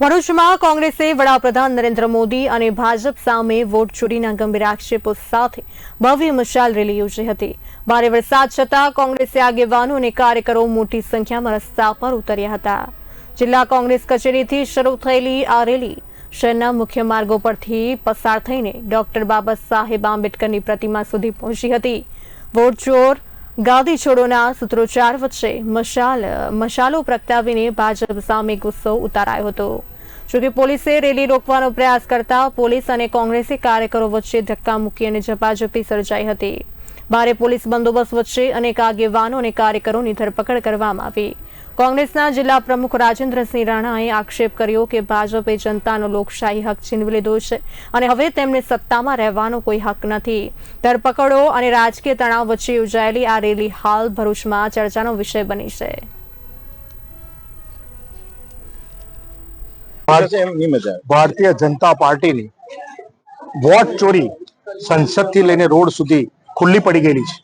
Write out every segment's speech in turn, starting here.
ભરૂચમાં કોંગ્રેસે વડાપ્રધાન નરેન્દ્ર મોદી અને ભાજપ સામે વોટ ચોરીના ગંભીર આક્ષેપો સાથે ભવ્ય મશાલ રેલી યોજી હતી. ભારે વરસાદ છતાં કોંગ્રેસે આગેવાનો અને કાર્યકરો મોટી સંખ્યામાં રસ્તા પર ઉતર્યા હતા. જિલ્લા કોંગ્રેસ કચેરીથી શરૂ થયેલી આ રેલી શહેરના મુખ્ય માર્ગો પરથી પસાર થઈને ડોક્ટર બાબા સાહેબ આંબેડકરની પ્રતિમા સુધી પહોંચી હતી. વોટ ચોર ગાદી છોડોના સૂત્રોચ્ચાર વચ્ચે મશાલ, મશાલો પ્રગટાવીને ભાજપ સામે ગુસ્સો ઉતારાયો હતો. જોકે પોલીસે રેલી રોકવાનો પ્રયાસ કરતા પોલીસ અને કોંગ્રેસી કાર્યકરો વચ્ચે ધક્કા મૂકી અને ઝપાઝપી સર્જાઈ હતી. ભારે પોલીસ બંદોબસ્ત વચ્ચે અનેક આગેવાનો અને કાર્યકરોની ધરપકડ કરવામાં આવી. કોંગ્રેસના જિલ્લા પ્રમુખ રાજેન્દ્રસિંહ રાણાએ આક્ષેપ કર્યો કે ભાજપે જનતાનો લોકશાહી હક છીનવી લીધો છે અને હવે તેમને સત્તામાં રહેવાનો કોઈ હક નથી. ધરપકડો અને રાજકીય તણાવ વચ્ચે યોજાયેલી આ રેલી હાલ ભરૂચમાં ચર્ચાનો વિષય બની છે. ભારતીય જનતા પાર્ટીની વોટ ચોરી સંસદથી લઈને રોડ સુધી ખુલ્લી પડી ગયેલી છે.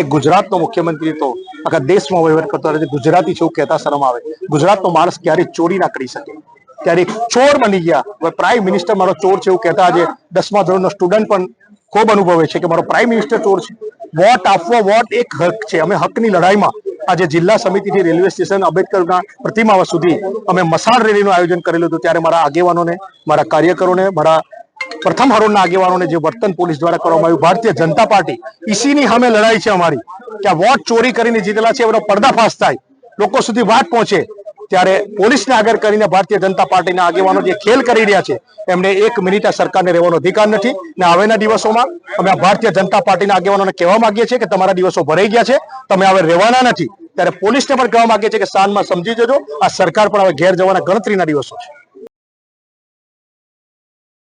એક ગુજરાતનો મુખ્યમંત્રી તો આખા દેશમાં વહીવટ કરતો રહે ગુજરાતી છે એવું કહેતા શરમ આવે. ગુજરાતનો માણસ ક્યારેય ચોરી ના કરી શકે. ત્યારે ચોર બની ગયા. પ્રાઇમ મિનિસ્ટર મારો ચોર છે એવું કહેતા આજે દસમા ધોરણનો સ્ટુડન્ટ પણ ખૂબ અનુભવે છે કે મારો પ્રાઇમ મિનિસ્ટર ચોર છે. વોટ આપવો, વોટ એક હક છે. અમે હકની લડાઈમાં આજે જિલ્લા સમિતિથી રેલવે સ્ટેશન અંબેડકરના પ્રતિમા સુધી અમે મસાળ રેલીનું આયોજન કરેલું હતું. ત્યારે મારા આગેવાનોને, મારા કાર્યકરોને, મારા પ્રથમ હરોળના આગેવાનોને જે વર્તન પોલીસ દ્વારા કરવામાં આવ્યું, ભારતીય જનતા પાર્ટી ઈસીની સામે લડાઈ છે અમારી. કે વોટ ચોરી કરીને જીતેલા છે, એનો પર્દાફાશ થાય. લોકો સુધી વાત પહોંચે ત્યારે પોલીસને આગળ કરીને ભારતીય જનતા પાર્ટીના આગેવાનો જે ખેલ કરી રહ્યા છે, એમને એક મિનિટ આ સરકારને રહેવાનો અધિકાર નથી. ને આવેના દિવસોમાં અમે ભારતીય જનતા પાર્ટીના આગેવાનોને કહેવા માંગીએ છીએ કે તમારા દિવસો ભરાઈ ગયા છે, તમે હવે રહેવાના નથી. ત્યારે પોલીસને પણ કહેવા માંગીએ છીએ કે સાંજમાં સમજી જજો, આ સરકાર પણ હવે ઘેર જવાના ગણતરીના દિવસો છે.